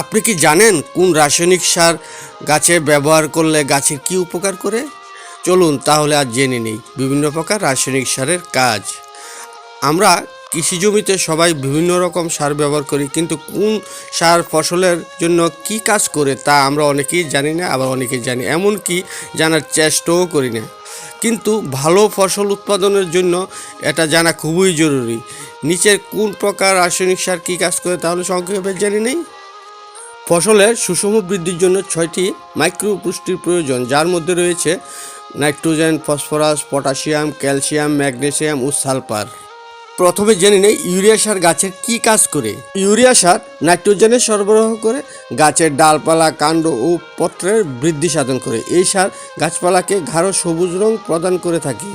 আপনি কি জানেন কোন রাসায়নিক সার গাছে ব্যবহার করলে গাছের কি উপকার করে? চলুন তাহলে আজ জেনে নিই বিভিন্ন প্রকার রাসায়নিক সারের কাজ। আমরা কৃষি জমিতে সবাই বিভিন্ন রকম সার ব্যবহার করি, কিন্তু কোন সার ফসলের জন্য কি কাজ করে তা আমরা অনেকেই জানি না, আবার অনেকেই জানি, এমনকি জানার চেষ্টাও করি না। কিন্তু ভালো ফসল উৎপাদনের জন্য এটা জানা খুবই জরুরি। নিচের কোন প্রকার রাসায়নিক সার কী কাজ করে তাহলে সংক্ষেপে জানি নেই? ফসলের সুষম বৃদ্ধির জন্য ছয়টি মাইক্রো পুষ্টির প্রয়োজন, যার মধ্যে রয়েছে nitrogen, phosphorus, potassium, calcium, magnesium ও সালফার। প্রথমে জেনে নেই ইউরিয়া সার গাছের কি কাজ করে। ইউরিয়া সার নাইট্রোজেনের সরবরাহ করে, গাছের ডালপালা, কাণ্ড ও পত্রের বৃদ্ধি সাধন করে। এই সার গাছপালাকে গাঢ় সবুজ রং প্রদান করে থাকে।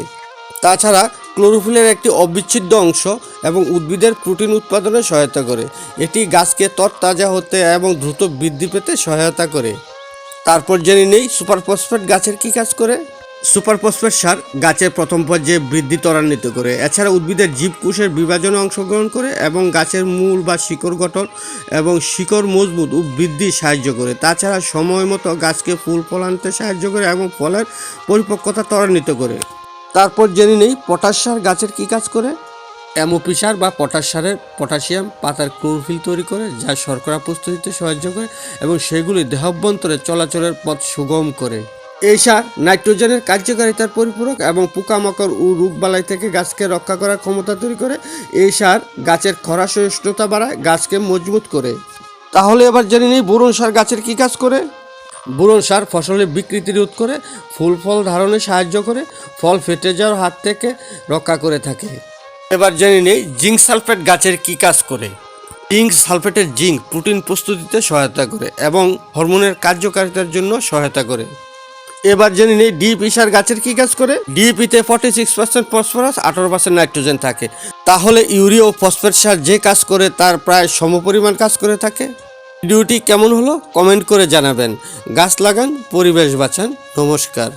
তাছাড়া ক্লোরোফিলের একটি অবিচ্ছেদ্য অংশ এবং উদ্ভিদের প্রোটিন উৎপাদনে সহায়তা করে। এটি গাছকে তরতাজা হতে এবং দ্রুত বৃদ্ধি পেতে সহায়তা করে। তারপর জেনে নেই সুপার ফসফেট গাছের কি কাজ করে। সুপার ফসফেট সার গাছের প্রথম পর্যায়ে বৃদ্ধি ত্বরান্বিত করে। এছাড়া উদ্ভিদের জীবকোষের বিভাজনে অংশগ্রহণ করে এবং গাছের মূল বা শিকড় গঠন এবং শিকড় মজবুত ও বৃদ্ধি সাহায্য করে। তাছাড়া সময় মতো গাছকে ফুল ফল আনতে সাহায্য করে এবং ফলের পরিপক্কতা ত্বরান্বিত করে। তারপর জেনে নেই পটাশ সার গাছের কি কাজ করে। অ্যামোপি সার বা পটাশ সারের পটাশিয়াম পাতার ক্লোরোফিল তৈরি করে যা শর্করা প্রস্তুতিতে সাহায্য করে এবং সেগুলি দেহাভ্যন্তরে চলাচলের পথ সুগম করে। এই সার নাইট্রোজেনের কার্যকারিতার পরিপূরক এবং পোকামাকড় ও রোগবালাই থেকে গাছকে রক্ষা করার ক্ষমতা তৈরি করে এই সার গাছের খরা সহিষ্ণুতা বাড়ায় গাছকে মজবুত করে। তাহলে এবার জেনে নিই বোরন সার গাছের কী কাজ করে। বোরন সার ফসলের বিকৃতি রোধ করে, ফুল ফল ধারণে সাহায্য করে, ফল ফেটে যাওয়ার হাত থেকে রক্ষা করে থাকে। এবার জেনে নেই, জিঙ্ক সালফেট গাছের কি কাজ করে। জিঙ্ক সালফেটের জিঙ্ক প্রোটিন প্রস্তুতিতে সহায়তা করে এবং হরমোনের কার্যকারিতার জন্য সহায়তা করে। এবার জেনে নেই, ডিপি সার গাছের কি কাজ করে? ডিপিতে ফর্টি সিক্স পার্সেন্ট ফসফরাস আঠারো পার্সেন্ট নাইট্রোজেন থাকে। তাহলে ইউরিয়া ও ফসফেট সার যে কাজ করে, তার প্রায় সমপরিমাণ কাজ করে থাকে। ভিডিওটি কেমন হলো কমেন্ট করে জানাবেন। গাছ লাগান পরিবেশ বাঁচান। নমস্কার।